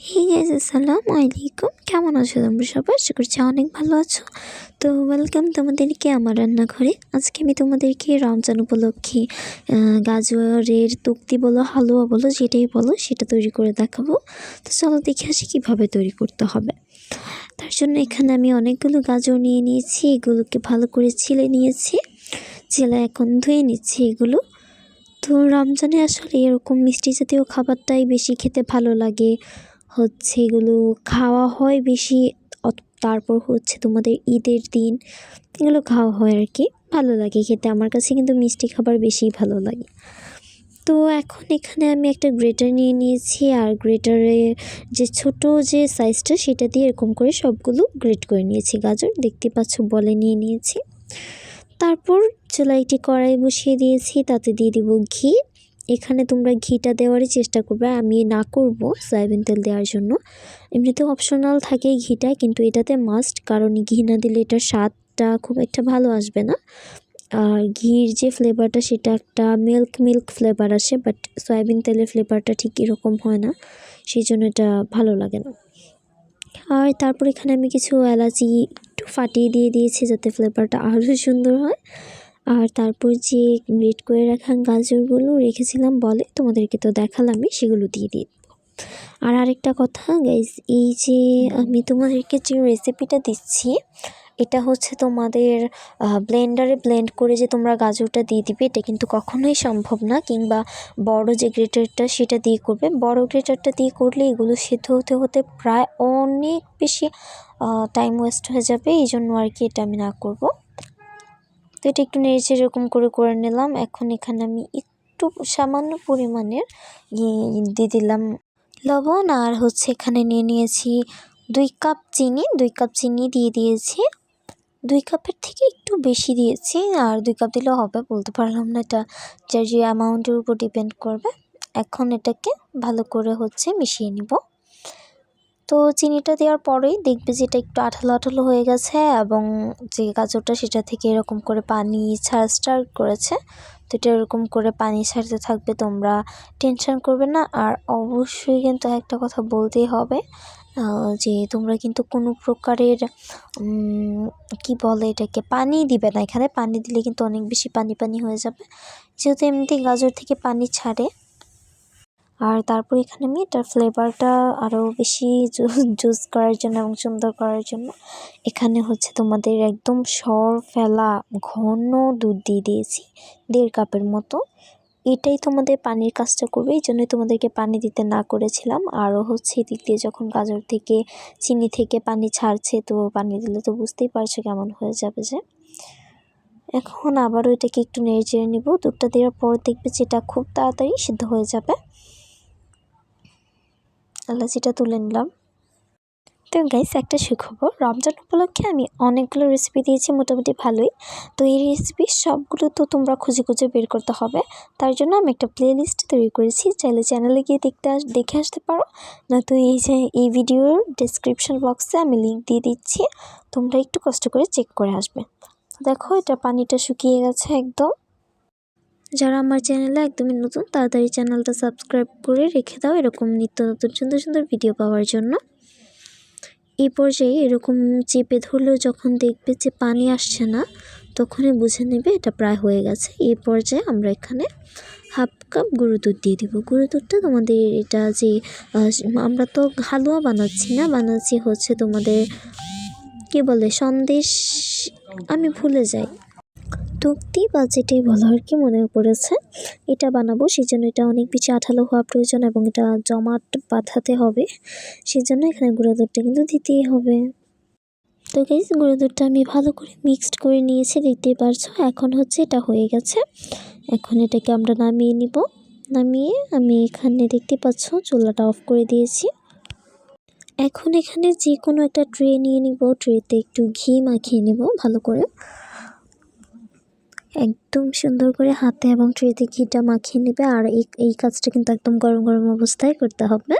Hey guys আসসালামু আলাইকুম কেমন আছো তোমরা সবাই? আশা করছি অনেক ভালো আছো। তো ওয়েলকাম তোমাদেরকে আমার রান্নাঘরে। আজকে আমি তোমাদেরকে রমজান উপলক্ষে গাজরের তুক্তি বলো, হালুয়া বলো, যেটাই বলো, সেটা তৈরি করে দেখাবো। তো চলো দেখে আসি কীভাবে তৈরি করতে হবে। তার জন্য এখানে আমি অনেকগুলো গাজর নিয়ে নিয়েছি, এগুলোকে ভালো করে ছিলে নিয়েছি। ছিলে এখন ধুয়ে নিচ্ছি এগুলো। তো রমজানে আসলে এরকম মিষ্টি জাতীয় খাবারটাই বেশি খেতে ভালো লাগে। হচ্ছে এগুলো খাওয়া হয় বেশি তারপর হচ্ছে তোমাদের ঈদের দিন এগুলো খাওয়া হয় আর কি। ভালো লাগে খেতে, আমার কাছে কিন্তু মিষ্টি খাবার বেশি ভালো লাগে। তো এখন এখানে আমি একটা গ্রেটার নিয়ে নিয়েছি আর গ্রেটারে যে ছোট যে সাইজটা সেটা দিয়ে এরকম করে সবগুলো গ্রেট করে নিয়েছি। গাজর দেখতে পাচ্ছ বলে নিয়ে নিয়েছি। তারপর চুলায় একটি কড়াই বসিয়ে দিয়েছি, তাতে দিয়ে দিব ঘি। এখানে তোমরা ঘিটা দেওয়ারই চেষ্টা করবে আমি না করব সয়াবিন তেল দেওয়ার জন্য। এমনিতেও অপশনাল থাকে ঘিটা, কিন্তু এটাতে মাস্ট কারণ ঘি না দিলে এটার স্বাদটা খুব একটা ভালো আসবে না। আর ঘির যে ফ্লেভারটা সেটা একটা মিল্ক মিল্ক ফ্লেভার আসে বাট সয়াবিন তেলের ফ্লেভারটা ঠিক এরকম হয় না সেই জন্য এটা ভালো লাগে না। আর তারপর এখানে আমি কিছু এলাচি একটু ফাটিয়ে দিয়ে দিয়েছি, যাতে ফ্লেভারটা আরও সুন্দর হয়। আর তারপর যে গ্রেট করে রাখা গাজরগুলো রেখেছিলাম বলে তোমাদেরকে তো দেখালামই, সেগুলো দিয়ে দিই আর আরেকটা কথা গাইজ এই যে আমি তোমাদেরকে যে রেসিপিটা দিচ্ছি, এটা হচ্ছে তোমাদের ব্লেন্ডারে ব্লেন্ড করে যে তোমরা গাজরটা দিয়ে দিবে, এটা কিন্তু কখনোই সম্ভব না, কিংবা বড় যে গ্রেটারটা সেটা দিয়ে করবে। বড় গ্রেটারটা দিয়ে করলে এগুলো সিদ্ধ হতে হতে প্রায় অনেক বেশি টাইম ওয়েস্ট হয়ে যাবে, এই জন্য আর কি এটা আমি না করব। তো এটা একটু নেড়েচে এরকম করে করে নিলাম। এখন এখানে আমি একটু সামান্য পরিমাণের দিয়ে দিলাম লবণ। আর হচ্ছে এখানে নিয়ে নিয়েছি দুই কাপ চিনি, দুই কাপ চিনি দিয়ে দিয়েছি। দুই কাপের থেকে একটু বেশি দিয়েছি। আর দুই কাপ দিলেও হবে, বলতে পারলাম না এটা। যার যে অ্যামাউন্টের উপর ডিপেন্ড করবে। এখন এটাকে ভালো করে হচ্ছে মিশিয়ে নিব। তো চিনিটা দেওয়ার পরেই দেখবে যে এটা একটু আঠালো আঠালো হয়ে গেছে এবং যে গাজরটা সেটা থেকে এরকম করে পানি ছাড়া স্টার্ট করেছে। তো এটা এরকম করে পানি ছাড়তে থাকবে, তোমরা টেনশন করবে না। আর অবশ্যই কিন্তু একটা কথা বলতেই হবে যে তোমরা কিন্তু কোনো প্রকারের কি বলে এটাকে, পানি দিবে না। এখানে পানি দিলে কিন্তু অনেক বেশি পানি পানি হয়ে যাবে। যেহেতু এমনিতে গাজর থেকে পানি ছাড়ে আর তারপর এখানে আমি এটার ফ্লেভারটা আরও বেশি জুস করার জন্য এবং সুন্দর করার জন্য এখানে হচ্ছে তোমাদের একদম সর ফেলা ঘন দুধ দিয়ে দিয়েছি, দেড় কাপের মতো। এটাই তোমাদের পানির কাজটা করবে, এই জন্যই তোমাদেরকে পানি দিতে না করেছিলাম। আরও হচ্ছে এদিক দিয়ে যখন গাজর থেকে, চিনি থেকে পানি ছাড়ছে, তো পানি দিলে তো বুঝতেই পারছ কেমন হয়ে যাবে যে। এখন আবারও এটাকে একটু নেড়ে চেড়ে নিব। দুধটা দেওয়ার পর দেখবে যে এটা খুব তাড়াতাড়ি সিদ্ধ হয়ে যাবে। এলাচিটা তুলে নিলাম। তো গাইস একটা সুখবর। রমজান উপলক্ষে আমি অনেকগুলো রেসিপি দিয়েছি, মোটামুটি ভালোই। তো এই রেসিপি সবগুলো তো তোমরা খুঁজে খুঁজে বের করতে হবে। তার জন্য আমি একটা প্লে লিস্ট তৈরি করেছি। চাইলে চ্যানেলে গিয়ে দেখতে দেখে আসতে পারো। না নয়তো এই যে, এই ভিডিওর ডেসক্রিপশন বক্সে আমি লিঙ্ক দিয়ে দিচ্ছি। তোমরা একটু কষ্ট করে চেক করে আসবে। দেখো, এটা পানিটা শুকিয়ে গেছে একদম। যারা আমার চ্যানেলে একদমই নতুন, তাড়াতাড়ি চ্যানেলটা সাবস্ক্রাইব করে রেখে দাও এরকম নিত্য নতুন, সুন্দর সুন্দর ভিডিও পাওয়ার জন্য। এই পর্যায়ে এরকম চেপে ধরলেও যখন দেখবে যে পানি আসছে না, তখনই বুঝে নেবে এটা প্রায় হয়ে গেছে। এই পর্যায়ে আমরা এখানে হাফ কাপ গুঁড়ো দুধ দিয়ে দিব। গুঁড়ো দুধটা তোমাদের এটা যে আমরা তো হালুয়া বানাচ্ছি না, বানাচ্ছি হচ্ছে তোমাদের, কি বলে, সন্দেশ, আমি ভুলে যাই। তুক্তি বা যেটাই বলো আর কি মনে পড়েছে? এটা বানাবো সেই জন্য এটা অনেক বেশি আঠালো হওয়া প্রয়োজন এবং এটা জমাট বাঁধাতে হবে। সেই জন্য এখানে গুঁড়ো দুধটা কিন্তু দিতেই হবে। তো গাইজ গুঁড়ো দুধটা আমি ভালো করে মিক্সড করে নিয়েছি, দেখতেই পারছ? এখন হচ্ছে এটা হয়ে গেছে। এখন এটাকে আমরা নামিয়ে নিব। নামিয়ে আমি এখানে দেখতে পাচ্ছ, চুলাটা অফ করে দিয়েছি। এখন এখানে যে কোনো একটা ট্রে নিয়ে নিব। ট্রেতে একটু ঘি মাখিয়ে নেব ভালো করে। একদম সুন্দর করে হাতে এবং ট্রেতে ঘিটা মাখিয়ে নেবে। আর এই এই কাজটা কিন্তু একদম গরম গরম অবস্থায় করতে হবে।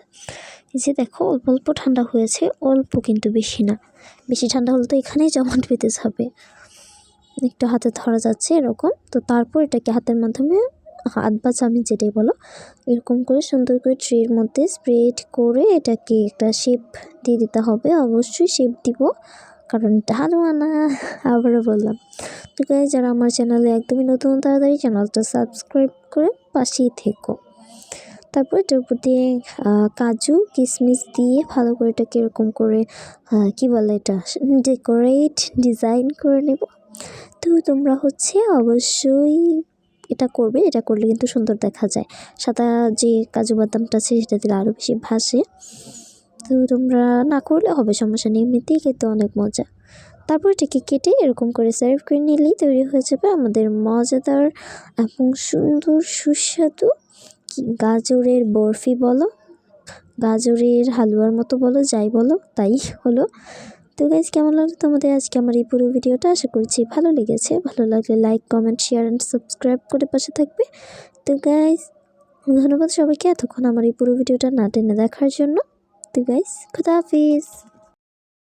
এই যে দেখো, অল্প অল্প ঠান্ডা হয়েছে, অল্প কিন্তু বেশি না। বেশি ঠান্ডা হলে তো এখানেই জমাট পেতে যাবে। একটু হাতে ধরা যাচ্ছে এরকম। তো তারপর এটাকে হাতের মাধ্যমে হাত বা চামি যেটাই বলো, এরকম করে সুন্দর করে ট্রের মধ্যে স্প্রেড করে এটাকে একটা শেপ দিয়ে দিতে হবে। অবশ্যই শেপ দিব, কারণ ঢালুয়া না আবারও বললাম। তো যারা আমার চ্যানেলে একদমই নতুন, তাড়াতাড়ি চ্যানেলটা সাবস্ক্রাইব করে পাশেই থেকো। তারপর এটার উপর দিয়ে কাজু কিশমিশ দিয়ে ভালো করে এটাকে এরকম করে কি বলে এটা? ডেকোরেট ডিজাইন করে নেব। তো তোমরা হচ্ছে অবশ্যই এটা করবে, এটা করলে কিন্তু সুন্দর দেখা যায়। সাদা যে কাজু বাদামটা আছে, সেটা দিলে আরও বেশি ভাসে। তো তোমরা না করলে হবে, সমস্যা নেই। এমনিতেই খেতে অনেক মজা। তারপর এটাকে কেটে এরকম করে সার্ভ করে নিলেই তৈরি হয়ে যাবে আমাদের মজাদার এবং সুন্দর সুস্বাদু গাজরের বরফি বলো, গাজরের হালুয়ার মতো বলো, যাই বলো, তাই হলো। তো গাইজ কেমন লাগল তোমাদের আজকে আমার এই পুরো ভিডিওটা? আশা করছি ভালো লেগেছে। ভালো লাগলে like comment share and subscribe করে পাশে থাকবে। তো গাইজ ধন্যবাদ সবাইকে এতক্ষণ আমার এই পুরো ভিডিওটা না টেনে দেখার জন্য। তো গাইজ খুদা হাফিজ।